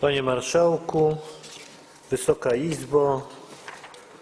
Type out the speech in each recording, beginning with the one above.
Panie Marszałku, Wysoka Izbo,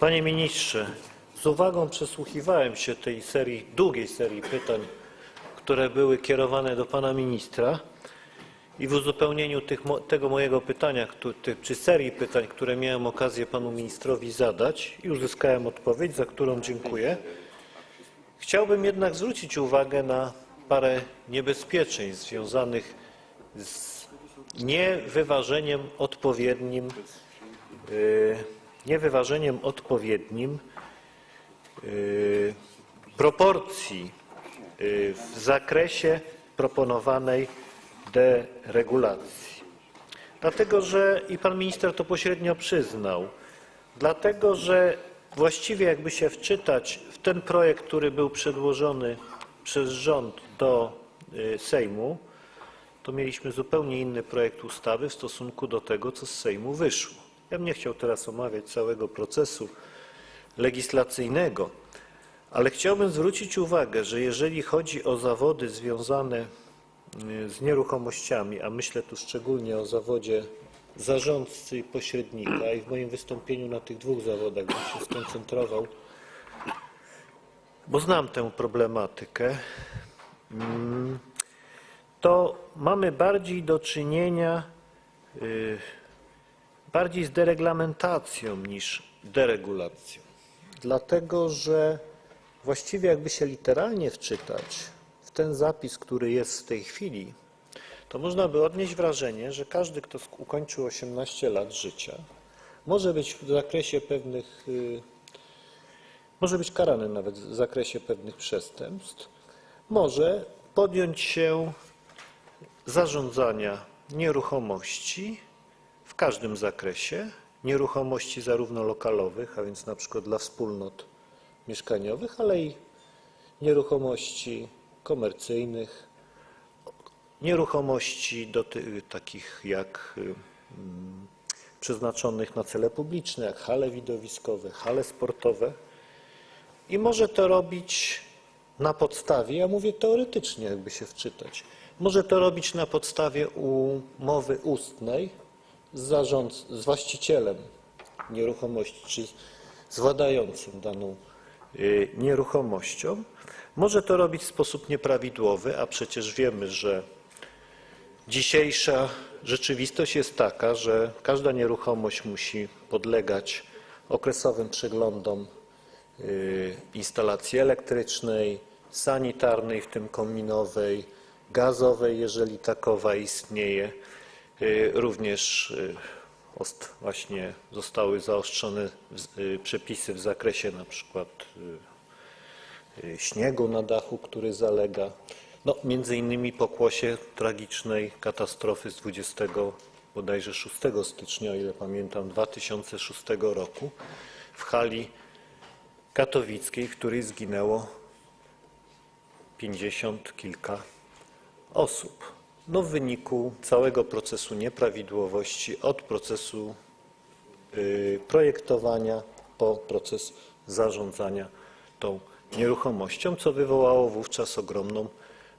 Panie Ministrze, z uwagą przesłuchiwałem się tej serii, długiej serii pytań, które były kierowane do Pana Ministra i w uzupełnieniu tych, tego mojego pytania, czy serii pytań, które miałem okazję Panu Ministrowi zadać i uzyskałem odpowiedź, za którą dziękuję, chciałbym jednak zwrócić uwagę na parę niebezpieczeństw związanych z niewyważeniem odpowiednim, yy, niewyważeniem odpowiednim yy, proporcji yy, w zakresie proponowanej deregulacji. Dlatego, że i pan minister to pośrednio przyznał, dlatego, że właściwie jakby się wczytać w ten projekt, który był przedłożony przez rząd do y, Sejmu, to mieliśmy zupełnie inny projekt ustawy w stosunku do tego, co z Sejmu wyszło. Ja bym nie chciał teraz omawiać całego procesu legislacyjnego, ale chciałbym zwrócić uwagę, że jeżeli chodzi o zawody związane y, z nieruchomościami, a myślę tu szczególnie o zawodzie zarządcy i pośrednika i w moim wystąpieniu na tych dwóch zawodach bym się skoncentrował, bo znam tę problematykę, mm, to mamy bardziej do czynienia y, bardziej z dereglamentacją niż deregulacją. Dlatego, że właściwie jakby się literalnie wczytać w ten zapis, który jest w tej chwili, to można by odnieść wrażenie, że każdy, kto ukończył 18 lat życia, może być w zakresie pewnych, y, może być karany nawet w zakresie pewnych przestępstw, może podjąć się zarządzania nieruchomości w każdym zakresie, nieruchomości zarówno lokalowych, a więc na przykład dla wspólnot mieszkaniowych, ale i nieruchomości komercyjnych, nieruchomości doty- takich jak mm, przeznaczonych na cele publiczne, jak hale widowiskowe, hale sportowe. I może to robić na podstawie, ja mówię teoretycznie, jakby się wczytać, może to robić na podstawie umowy ustnej z, zarząd, z właścicielem nieruchomości, czy z władającym daną y, nieruchomością. Może to robić w sposób nieprawidłowy, a przecież wiemy, że Dzisiejsza rzeczywistość jest taka, że każda nieruchomość musi podlegać okresowym przeglądom y, instalacji elektrycznej, sanitarnej, w tym kominowej, gazowej, jeżeli takowa istnieje. Y, Również y, właśnie zostały zaostrzone y, przepisy w zakresie na przykład śniegu na dachu, który zalega. No, między innymi pokłosie tragicznej katastrofy z 20 bodajże 6 stycznia, o ile pamiętam, 2006 roku w hali katowickiej, w której zginęło 50 kilka osób. No, w wyniku całego procesu nieprawidłowości, od procesu y, projektowania po proces zarządzania tą nieruchomością, co wywołało wówczas ogromną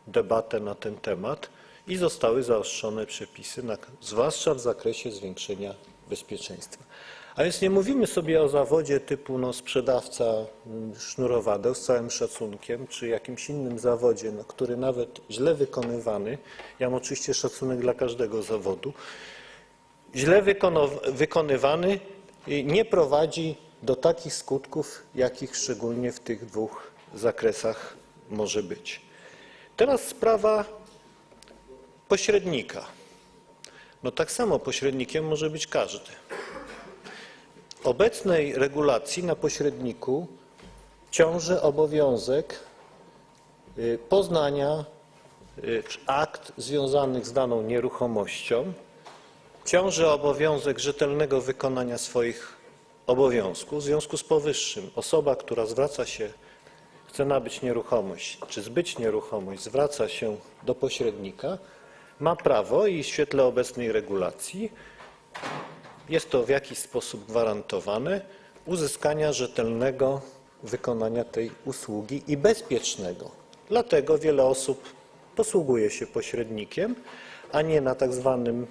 debatę na ten temat i zostały zaostrzone przepisy, zwłaszcza w zakresie zwiększenia bezpieczeństwa. A więc nie mówimy sobie o zawodzie typu no, sprzedawca mm, sznurowadeł z całym szacunkiem, czy jakimś innym zawodzie, no, który nawet źle wykonywany, ja mam oczywiście szacunek dla każdego zawodu, źle wykonywany nie prowadzi do takich skutków, jakich szczególnie w tych dwóch zakresach może być. Teraz sprawa pośrednika. No tak samo pośrednikiem może być każdy. Obecnej regulacji na pośredniku ciąży obowiązek y, poznania y, akt związanych z daną nieruchomością, ciąży obowiązek rzetelnego wykonania swoich obowiązków. W związku z powyższym osoba, która zwraca się, chce nabyć nieruchomość, czy zbyć nieruchomość, zwraca się do pośrednika, ma prawo i w świetle obecnej regulacji jest to w jakiś sposób gwarantowane uzyskania rzetelnego wykonania tej usługi i bezpiecznego. Dlatego wiele osób posługuje się pośrednikiem, a nie na tak zwanym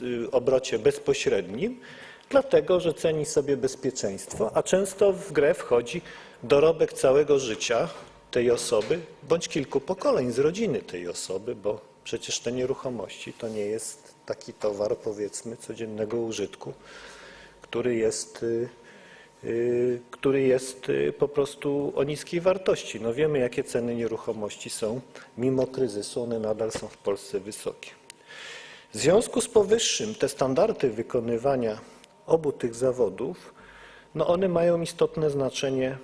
y, obrocie bezpośrednim, dlatego że ceni sobie bezpieczeństwo, a często w grę wchodzi dorobek całego życia tej osoby bądź kilku pokoleń z rodziny tej osoby, bo przecież te nieruchomości to nie jest taki towar, powiedzmy, codziennego użytku, który jest, y, y, który jest y, po prostu o niskiej wartości. No wiemy, jakie ceny nieruchomości są. Mimo kryzysu one nadal są w Polsce wysokie. W związku z powyższym te standardy wykonywania obu tych zawodów, no one mają istotne znaczenie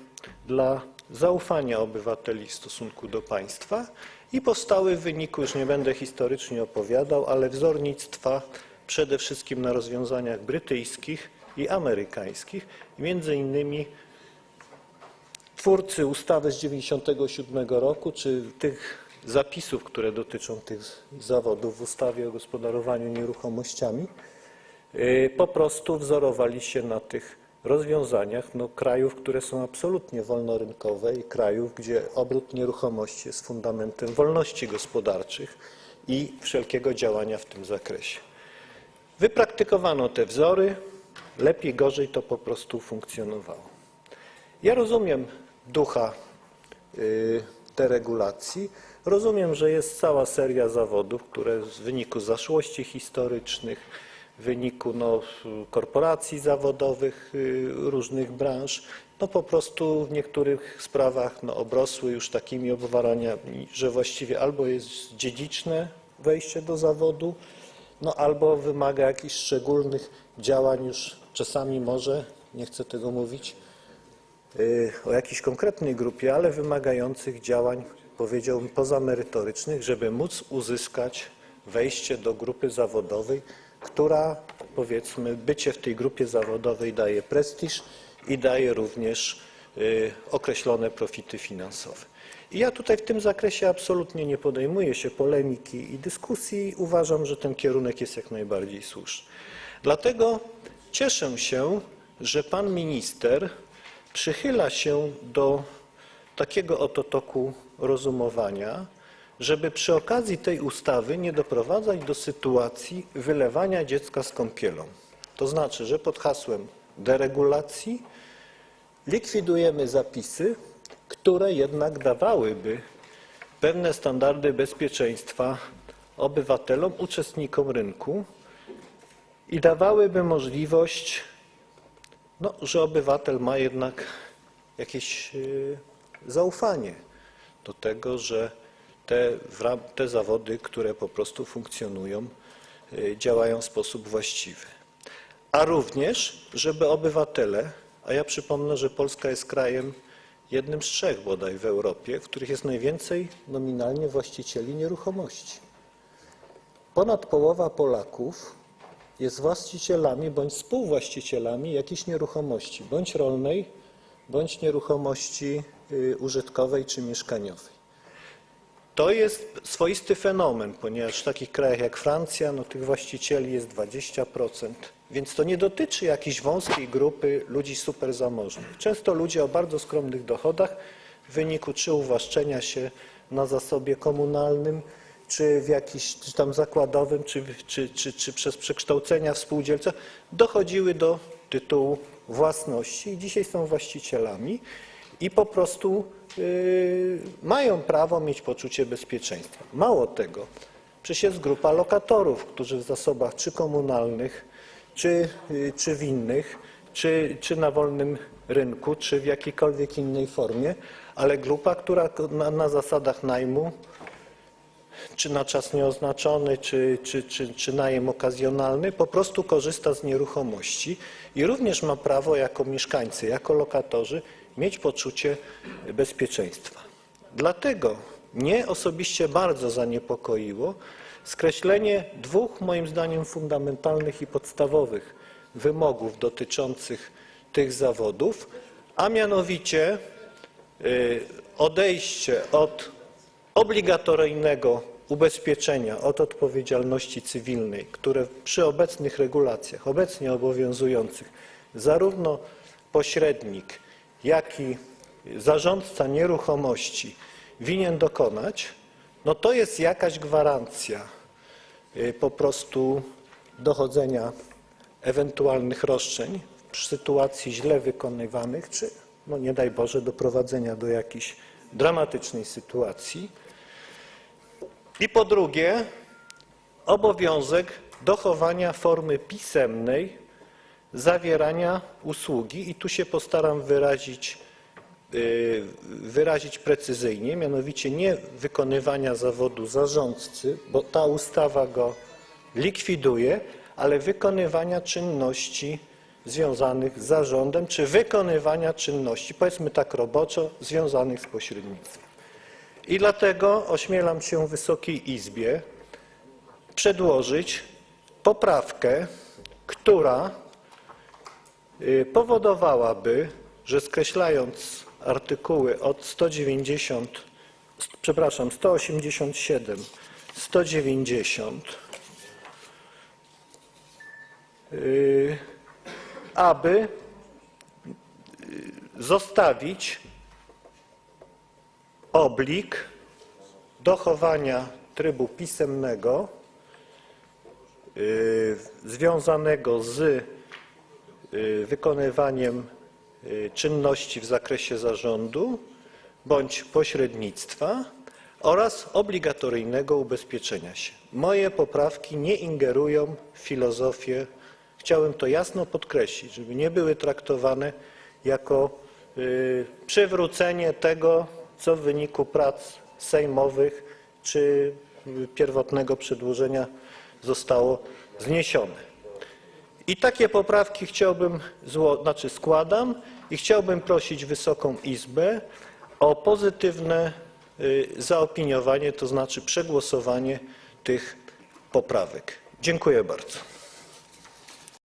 dla zaufania obywateli w stosunku do państwa i powstały w wyniku, już nie będę historycznie opowiadał, ale wzornictwa przede wszystkim na rozwiązaniach brytyjskich i amerykańskich, między innymi twórcy ustawy z 97 roku, czy tych zapisów, które dotyczą tych zawodów w ustawie o gospodarowaniu nieruchomościami, y, po prostu wzorowali się na tych rozwiązaniach no, krajów, które są absolutnie wolnorynkowe i krajów, gdzie obrót nieruchomości jest fundamentem wolności gospodarczych i wszelkiego działania w tym zakresie. Wypraktykowano te wzory, lepiej, gorzej to po prostu funkcjonowało. Ja rozumiem ducha y, deregulacji. Rozumiem, że jest cała seria zawodów, które w wyniku zaszłości historycznych, w wyniku no, korporacji zawodowych y, różnych branż, no po prostu w niektórych sprawach no, obrosły już takimi obwaraniami, że właściwie albo jest dziedziczne wejście do zawodu, no albo wymaga jakichś szczególnych działań już czasami może, nie chcę tego mówić, y, o jakiejś konkretnej grupie, ale wymagających działań, powiedziałbym, pozamerytorycznych, żeby móc uzyskać wejście do grupy zawodowej, która, powiedzmy, bycie w tej grupie zawodowej daje prestiż i daje również y, określone profity finansowe. I ja tutaj w tym zakresie absolutnie nie podejmuję się polemiki i dyskusji. Uważam, że ten kierunek jest jak najbardziej słuszny. Dlatego cieszę się, że pan minister przychyla się do takiego oto toku rozumowania, żeby przy okazji tej ustawy nie doprowadzać do sytuacji wylewania dziecka z kąpielą. To znaczy, że pod hasłem deregulacji likwidujemy zapisy, które jednak dawałyby pewne standardy bezpieczeństwa obywatelom, uczestnikom rynku i dawałyby możliwość, no, że obywatel ma jednak jakieś y, zaufanie do tego, że te, te zawody, które po prostu funkcjonują, y, działają w sposób właściwy. A również, żeby obywatele, a ja przypomnę, że Polska jest krajem jednym z trzech bodaj w Europie, w których jest najwięcej nominalnie właścicieli nieruchomości. Ponad połowa Polaków jest właścicielami bądź współwłaścicielami jakiejś nieruchomości, bądź rolnej, bądź nieruchomości y, użytkowej czy mieszkaniowej. To jest swoisty fenomen, ponieważ w takich krajach jak Francja, no tych właścicieli jest 20%, więc to nie dotyczy jakiejś wąskiej grupy ludzi superzamożnych. Często ludzie o bardzo skromnych dochodach w wyniku czy uwłaszczenia się na zasobie komunalnym, czy w jakiś czy tam zakładowym, czy, czy, czy, czy przez przekształcenia w spółdzielcach dochodziły do tytułu własności i dzisiaj są właścicielami i po prostu y, mają prawo mieć poczucie bezpieczeństwa. Mało tego, przecież jest grupa lokatorów, którzy w zasobach czy komunalnych, czy, y, czy w innych, czy, czy na wolnym rynku, czy w jakiejkolwiek innej formie, ale grupa, która na, na zasadach najmu czy na czas nieoznaczony, czy, czy, czy, czy najem okazjonalny, po prostu korzysta z nieruchomości i również ma prawo jako mieszkańcy, jako lokatorzy mieć poczucie bezpieczeństwa. Dlatego mnie osobiście bardzo zaniepokoiło skreślenie dwóch, moim zdaniem, fundamentalnych i podstawowych wymogów dotyczących tych zawodów, a mianowicie y, odejście od obligatoryjnego ubezpieczenia od odpowiedzialności cywilnej, które przy obecnych regulacjach, obecnie obowiązujących, zarówno pośrednik, jak i zarządca nieruchomości winien dokonać, no to jest jakaś gwarancja y, po prostu dochodzenia ewentualnych roszczeń w sytuacji źle wykonywanych, czy no nie daj Boże doprowadzenia do jakiejś dramatycznej sytuacji. I po drugie, obowiązek dochowania formy pisemnej zawierania usługi i tu się postaram wyrazić, yy, wyrazić precyzyjnie, mianowicie nie wykonywania zawodu zarządcy, bo ta ustawa go likwiduje, ale wykonywania czynności związanych z zarządem, czy wykonywania czynności, powiedzmy tak roboczo, związanych z pośrednictwem. I dlatego ośmielam się Wysokiej Izbie przedłożyć poprawkę, która y, powodowałaby, że skreślając artykuły od 190, przepraszam, 187, 190, y, aby y, zostawić oblik dochowania trybu pisemnego y, związanego z y, wykonywaniem y, czynności w zakresie zarządu bądź pośrednictwa oraz obligatoryjnego ubezpieczenia się. Moje poprawki nie ingerują w filozofię, chciałem to jasno podkreślić, żeby nie były traktowane jako y, przywrócenie tego, co w wyniku prac sejmowych czy y, pierwotnego przedłożenia zostało zniesione. I takie poprawki chciałbym, znaczy składam i chciałbym prosić Wysoką Izbę o pozytywne y, zaopiniowanie, to znaczy przegłosowanie tych poprawek. Dziękuję bardzo.